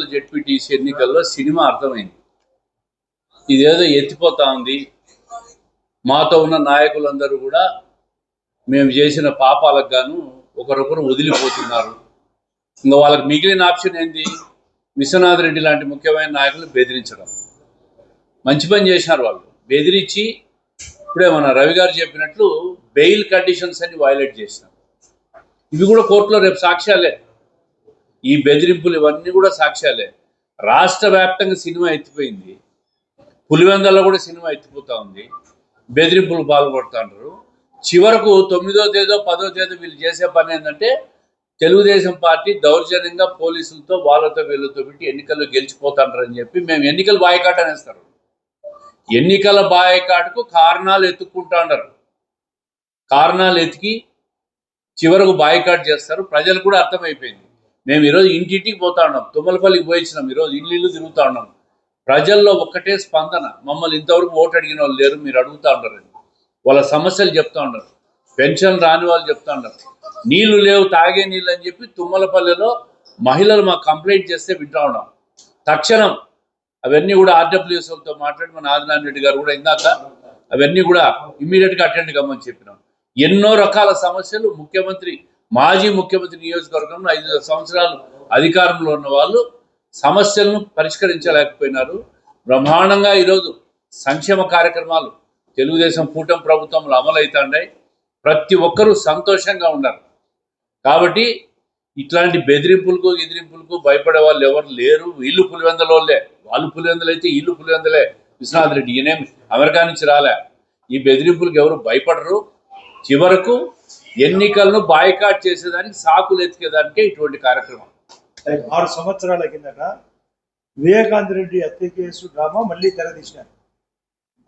Pulivendula ZPTC ఎన్నికల్లో cinema అర్థమైంది. ఇదేదో ఎత్తిపోతా ఉంది. మాతో ఉన్న నాయకులందరూ కూడా మేము చేసిన పాపాలకు గాను ఒకరొకరు వదిలిపోతున్నారు. ఇంకా వాళ్ళకి మిగిలిన ఆప్షన్ ఏంది? విశ్వనాథ్ రెడ్డి లాంటి ముఖ్యమైన నాయకులు బెదిరించడం. మంచి పని చేసినారు వాళ్ళు. బెదిరించి ఇప్పుడే మన రవి గారు చెప్పినట్లు బెయిల్ కండిషన్స్ అన్ని వైలేట్ చేసినారు. ఇవి కూడా కోర్టులో రేపు సాక్ష్యాలే. ఈ బెదిరింపులు ఇవన్నీ కూడా సాక్ష్యాలే. రాష్ట్ర వ్యాప్తంగా సినిమా ఎత్తిపోయింది. పులివెందల్లో కూడా సినిమా ఎత్తిపోతా ఉంది. బెదిరింపులు పాల్గొడుతుంటారు చివరకు తొమ్మిదో తేదో పదో తేదో వీళ్ళు చేసే పని ఏంటంటే తెలుగుదేశం పార్టీ దౌర్జన్యంగా పోలీసులతో వాళ్ళతో వీళ్ళతో పెట్టి ఎన్నికల్లో గెలిచిపోతాంటారని చెప్పి మేము ఎన్నికలు బాయకాట్ అనేస్తారు. ఎన్నికల బాయకాట్కు కారణాలు ఎత్తుక్కుంటాంటారు కారణాలు ఎతికి చివరకు బాయకాట్ చేస్తారు. ప్రజలు కూడా అర్థమైపోయింది. మేము ఈరోజు ఇంటింటికి పోతా ఉన్నాం. తుమ్మలపల్లికి పోయించినాం ఈరోజు. ఇల్లు ఇల్లు తిరుగుతా ఉన్నాం. ప్రజల్లో ఒక్కటే స్పందన. మమ్మల్ని ఇంతవరకు ఓటు అడిగిన వాళ్ళు లేరు. మీరు అడుగుతా ఉన్నారని వాళ్ళ సమస్యలు చెప్తా ఉండరు పెన్షన్ రాని వాళ్ళు చెప్తా ఉండరు నీళ్ళు లేవు తాగే నీళ్ళు అని చెప్పి తుమ్మలపల్లిలో మహిళలు మాకు కంప్లైంట్ చేస్తే వింటా ఉన్నాం. తక్షణం అవన్నీ కూడా ఆర్డబ్ల్యూఎస్ఎల్తో మాట్లాడి మన ఆదినారాయణ రెడ్డి గారు కూడా ఇందాక అవన్నీ కూడా ఇమ్మీడియట్గా అటెండ్ కమ్మని చెప్పినాం. ఎన్నో రకాల సమస్యలు ముఖ్యమంత్రి మాజీ ముఖ్యమంత్రి నియోజకవర్గంలో ఐదు సంవత్సరాలు అధికారంలో ఉన్న వాళ్ళు సమస్యలను పరిష్కరించలేకపోయినారు. బ్రహ్మాండంగా ఈరోజు సంక్షేమ కార్యక్రమాలు తెలుగుదేశం కూటమి ప్రభుత్వంలో అమలవుతాయి ప్రతి ఒక్కరూ సంతోషంగా ఉన్నారు. కాబట్టి ఇట్లాంటి బెదిరింపులకు ఎదిరింపులకు భయపడే వాళ్ళు ఎవరు లేరు. వీళ్ళు పులివెందలోళ్ళే. వాళ్ళు పులివెందలు అయితే వీళ్ళు పులివెందలే. విశ్వనాథ్ రెడ్డి ఈయనేమి అమెరికా నుంచి రాలే. ఈ బెదిరింపులకు ఎవరు భయపడరు. చివరకు ఎన్నికలను బాయ్కాట్ చేసేదానికి సాకులు ఎత్తికేదానికే ఇటువంటి కార్యక్రమం. ఆరు సంవత్సరాల కిందట వివేకాంత్ రెడ్డి హత్య కేసు డ్రామా మళ్ళీ తెరదీసినారు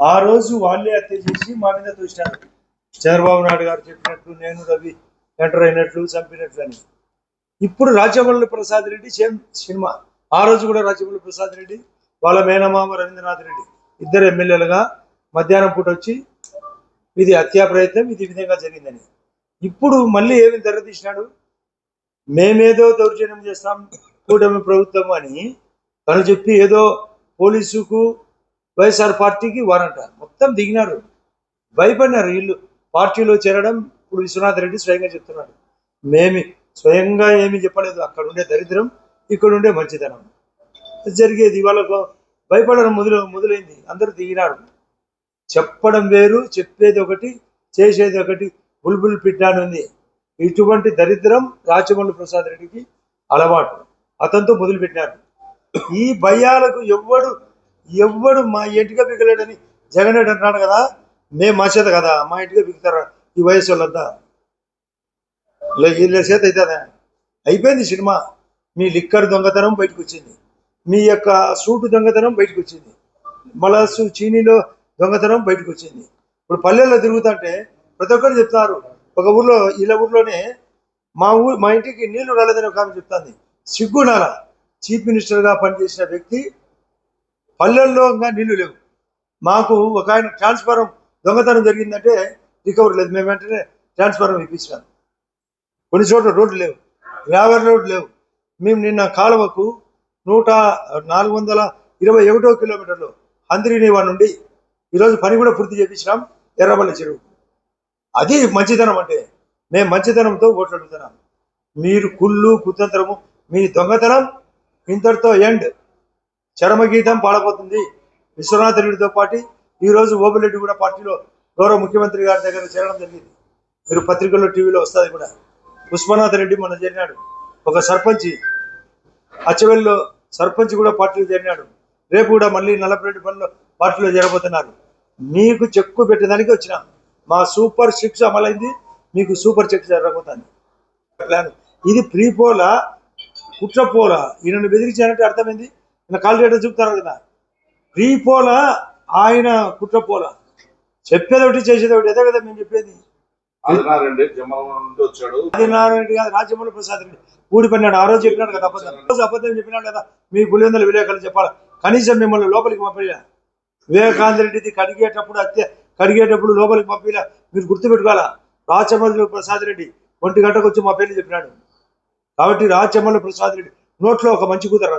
ఆ రోజు వాళ్ళే హత్య చేసి మా మీద తోసినారు చంద్రబాబు నాయుడు గారు చెప్పినట్లు నేను రవి ఎంటర్ అయినట్లు చంపినట్లు అని. ఇప్పుడు రాజమౌళి ప్రసాద్ రెడ్డి సేమ్ సినిమా. ఆ రోజు కూడా రాజమౌళి ప్రసాద్ రెడ్డి వాళ్ళ మేనమామ రవీంద్రనాథ్ రెడ్డి ఇద్దరు ఎమ్మెల్యేలుగా మధ్యాహ్నం పూట వచ్చి ఇది హత్యా ప్రయత్నం ఇది విధంగా జరిగిందని. ఇప్పుడు మళ్ళీ ఏమి తెరదీసినాడు మేమేదో దౌర్జన్యం చేస్తాం కూటమి ప్రభుత్వం అని తను చెప్పి ఏదో పోలీసుకు వైఎస్ఆర్ పార్టీకి వారంట. మొత్తం దిగినారు. భయపడినారు వీళ్ళు. పార్టీలో చేరడం ఇప్పుడు విశ్వనాథ్ రెడ్డి స్వయంగా చెప్తున్నాడు. మేమి స్వయంగా ఏమి చెప్పలేదు. అక్కడ ఉండే దరిద్రం ఇక్కడ ఉండే మంచితనం. జరిగేది. వాళ్ళకు భయపడడం మొదలు మొదలైంది. అందరూ దిగినారు. చెప్పడం వేరు చెప్పేది ఒకటి చేసేది ఒకటి. బుల్బుల్ పిట్టానుంది ఇటువంటి దరిద్రం రాచమల్లి ప్రసాద్ రెడ్డికి అలవాటు. అతనితో మొదలుపెట్టినారు ఈ భయాలకు ఎవ్వడు ఎవ్వడు మా ఇంటిగా బిగలేడని జగన్ రెడ్డి అంటున్నాడు కదా. మేము మా చేత కదా మా ఇంటిగా బిగుతారా ఈ వయసు వాళ్ళంతా? లే- వీళ్ళ చేత అవుతుందా అయిపోయింది సినిమా. మీ లిక్కర్ దొంగతనం బయటకు వచ్చింది. మీ యొక్క సూటు దొంగతనం బయటకు వచ్చింది. మలసు చీనీలో దొంగతనం బయటకు వచ్చింది. ఇప్పుడు పల్లెల్లో తిరుగుతుంటే ప్రతి ఒక్కరు చెప్తారు ఒక ఊర్లో ఇళ్ళ ఊర్లోనే మా ఊరు మా ఇంటికి నీళ్ళు రాలేదని ఒక ఆమె చెప్తాంది. సిగ్గు నాల. చీఫ్ మినిస్టర్గా పనిచేసిన వ్యక్తి పల్లెల్లో ఇంకా నీళ్ళు లేవు. మాకు ఒక ఆయన ట్రాన్స్ఫారం దొంగతనం జరిగిందంటే రికవరీ లేదు. మేము వెంటనే ట్రాన్స్ఫారం ఇప్పించినాం. కొన్ని చోట్ల రోడ్లు లేవు. గ్రావెల్ రోడ్లు లేవు. మేము నిన్న కాలువకు నూట నాలుగు వందల ఇరవై ఒకటో కిలోమీటర్లు హంద్రీనివా నుండి ఈరోజు పని కూడా పూర్తి చేపించినాం. ఎర్రబల్ల చెరువు అది మంచితనం అంటే మేము మంచితనంతో ఓట్లు అడుగుతున్నాం మీరు కుళ్ళు కుతంత్రము మీ దొంగతనం ఇంతటితో ఎండ్. చరమగీతం పాడబోతుంది విశ్వనాథ రెడ్డితో పాటు ఈరోజు ఓబిరెడ్డి కూడా పార్టీలో గౌరవ ముఖ్యమంత్రి గారి దగ్గర చేరడం జరిగింది. మీరు పత్రికల్లో టీవీలో వస్తుంది కూడా. విశ్వనాథ్ రెడ్డి మొన్న చేరినాడు. ఒక సర్పంచి అచ్చవెల్లో సర్పంచ్ కూడా పార్టీలో చేరినాడు. రేపు కూడా మళ్ళీ నలభై రెండు పనులు పార్టీలో చేరబోతున్నారు. మీకు చెక్కు పెట్టడానికి వచ్చిన. మా సూపర్ సిక్స్ అమలైంది మీకు సూపర్ చెక్ జరగబోతుంది. ప్లాన్ ఇది ప్రీ పోలా కుట్ర పోలా ఈయనను బెదిరించారంటే అర్థమైంది. ఈయన కాల్ చూపుతారు కదా. ప్రీ పోలా ఆయన కుట్ర పోలా చెప్పేది ఒకటి చేసేది ఒకటి అదే కదా మేము చెప్పేది. ఆదినారాయణ రెడ్డి కాదు రాజమౌళి ప్రసాద్ రెడ్డి. ఊడిపడినాడు ఆ రోజు చెప్పినాడు కదా అబద్ధం. రోజు అబద్ధం చెప్పినాడు కదా. మీ పులివెందుల విలేకరులు చెప్పాలి. కనీసం మిమ్మల్ని లోపలికి పంపిలా వివేకానంద రెడ్డిది కడిగేటప్పుడు హత్య కడిగేటప్పుడు లోపలికి పంపిలా మీరు గుర్తుపెట్టుకోవాలా? రాచమల్లి ప్రసాద్ రెడ్డి ఒంటి గంటకు వచ్చి మా పేర్లు చెప్పినాడు. కాబట్టి రాచమల్లి ప్రసాద్ రెడ్డి నోట్లో ఒక మంచి కూతురు